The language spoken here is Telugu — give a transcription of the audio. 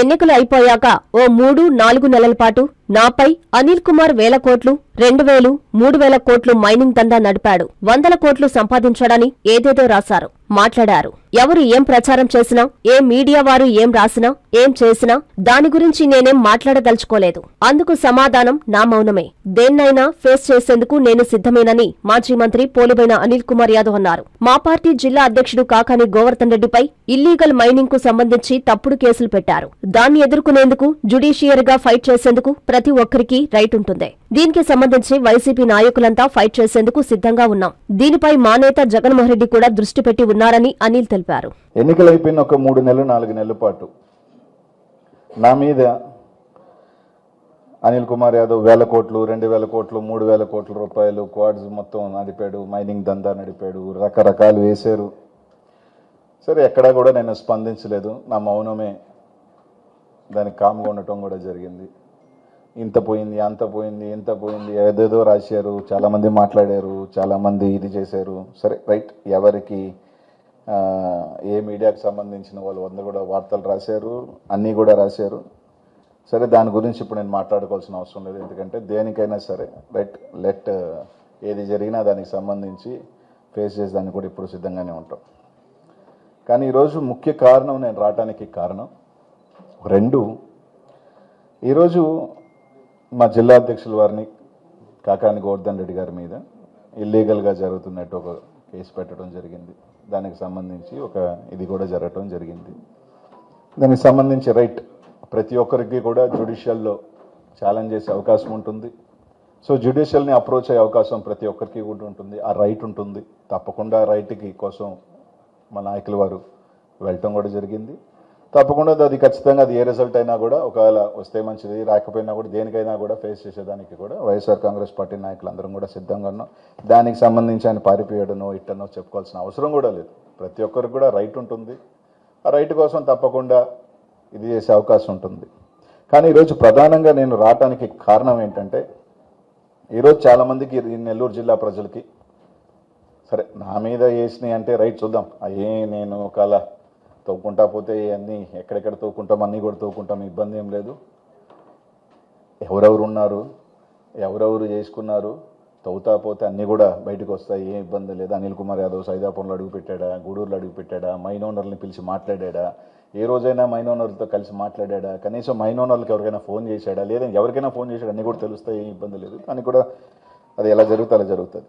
ఎన్నికలు అయిపోయాక ఓ మూడు నాలుగు నెలల పాటు నాపై అనిల్ కుమార్ వేల కోట్లు రెండు వేలు మూడు వేల కోట్లు మైనింగ్ దందా నడిపాడు. వందల కోట్లు సంపాదించాడని ఏదేదో రాశారు. మాట్లాడారు. ఎవరు ఏం ప్రచారం చేసినా ఏ మీడియా వారు ఏం రాసినా ఏం చేసినా దాని గురించి నేనేం మాట్లాడదలుచుకోలేదు. అందుకు సమాధానం నా మౌనమే. దేన్నైనా ఫేస్ చేసేందుకు నేను సిద్ధమేనని మాజీ మంత్రి పోలుబైన అనిల్ కుమార్ యాదవ్ అన్నారు. మా పార్టీ జిల్లా అధ్యక్షుడు కాకాని గోవర్ధన్ రెడ్డిపై ఇల్లీగల్ మైనింగ్కు సంబంధించి తప్పుడు కేసులు పెట్టారు. దాన్ని ఎదుర్కొనేందుకు జుడీషియర్గా ఫైట్ చేసేందుకు ప్రతి ఒక్కరికి రైట్ ఉంటుంది. దీనికి సంబంధించి వైసీపీ నాయకులంతా ఫైట్ చేసేందుకు సిద్ధంగా ఉన్నాం. దీనిపై మా నేత జగన్మోహన్ రెడ్డి కూడా దృష్టి పెట్టి ఉన్నారని అనిల్ తెలిపారు. ఎన్నికలైపోయిన అయిపోయిన ఒక మూడు నెలలు నాలుగు నెలల పాటు నా మీద అనిల్ కుమార్ యాదవ్ వేల కోట్లు రెండు వేల కోట్లు మూడు వేల కోట్ల రూపాయలు క్వాడ్స్ మొత్తం నడిపాడు మైనింగ్ దందా నడిపాడు రకరకాలు వేశారు. సరే ఎక్కడా కూడా నేను స్పందించలేదు. నా మౌనమే దానికి కామ్గా ఉండటం కూడా జరిగింది. ఇంత పోయింది అంత పోయింది ఇంత పోయింది ఏదేదో రాశారు చాలామంది మాట్లాడారు చాలామంది ఇది చేశారు. సరే రైట్ ఎవరికి ఏ మీడియాకు సంబంధించిన వాళ్ళు వంద కూడా వార్తలు రాశారు అన్నీ కూడా రాశారు. సరే దాని గురించి ఇప్పుడు నేను మాట్లాడుకోవాల్సిన అవసరం లేదు ఎందుకంటే దేనికైనా సరే రైట్ లెట్ ఏది జరిగినా దానికి సంబంధించి ఫేస్ చేసేదానికి కూడా ఇప్పుడు సిద్ధంగానే ఉంటాం. కానీ ఈరోజు ముఖ్య కారణం నేను రావటానికి కారణం రెండు ఈరోజు మా జిల్లా అధ్యక్షుల వారిని కాకాని గోవర్ధన్ రెడ్డి గారి మీద ఇల్లీగల్గా జరుగుతున్నట్టు ఒక కేసు పెట్టడం జరిగింది. దానికి సంబంధించి ఒక ఇది కూడా జరగటం జరిగింది. దానికి సంబంధించి రైట్ ప్రతి ఒక్కరికి కూడా జ్యుడిషియల్లో ఛాలెంజ్ చేసే అవకాశం ఉంటుంది. సో జ్యుడిషియల్ని అప్రోచ్ అయ్యే అవకాశం ప్రతి ఒక్కరికి కూడా ఉంటుంది. ఆ రైట్ ఉంటుంది. తప్పకుండా రైట్కి కోసం మా నాయకుల వారు వెళ్ళటం కూడా జరిగింది. తప్పకుండా అది ఖచ్చితంగా అది ఏ రిజల్ట్ అయినా కూడా ఒకవేళ వస్తే మంచిది రాకపోయినా కూడా దేనికైనా కూడా ఫేస్ చేసేదానికి కూడా వైఎస్ఆర్ కాంగ్రెస్ పార్టీ నాయకులందరం కూడా సిద్ధంగా ఉన్నాం. దానికి సంబంధించి ఆయన పారిపోయాడనో ఇట్టనో చెప్పుకోవాల్సిన అవసరం కూడా లేదు. ప్రతి ఒక్కరికి కూడా రైట్ ఉంటుంది. ఆ రైట్ కోసం తప్పకుండా ఇది చేసే అవకాశం ఉంటుంది. కానీ ఈరోజు ప్రధానంగా నేను రావటానికి కారణం ఏంటంటే ఈరోజు చాలామందికి ఈ నెల్లూరు జిల్లా ప్రజలకి సరే నా మీద వేసినాయి అంటే రైట్ చూద్దాం. అయ్యే నేను ఒకవేళ తవ్వుకుంటా పోతే అన్నీ ఎక్కడెక్కడ తవ్వుకుంటాం అన్నీ కూడా తవ్వుకుంటాం ఇబ్బంది ఏం లేదు. ఎవరెవరు ఉన్నారు ఎవరెవరు చేసుకున్నారు తవ్వుతా పోతే అన్నీ కూడా బయటకు వస్తాయి ఏం ఇబ్బంది లేదు. అనిల్ కుమార్ యాదవ్ సైదాపురంలో అడుగు పెట్టాడా గూడూరులో అడుగు పెట్టాడా మైన్ ఓనర్ని పిలిచి మాట్లాడా ఏ రోజైనా మైన్ ఓనర్లతో కలిసి మాట్లాడా కనీసం మైన్ ఓనర్లకు ఎవరికైనా ఫోన్ చేశాడా లేదా ఎవరికైనా ఫోన్ చేశాడా అన్నీ కూడా తెలుస్తాయి ఏం ఇబ్బంది లేదు. కానీ కూడా అది ఎలా జరుగుతా అలా జరుగుతుంది.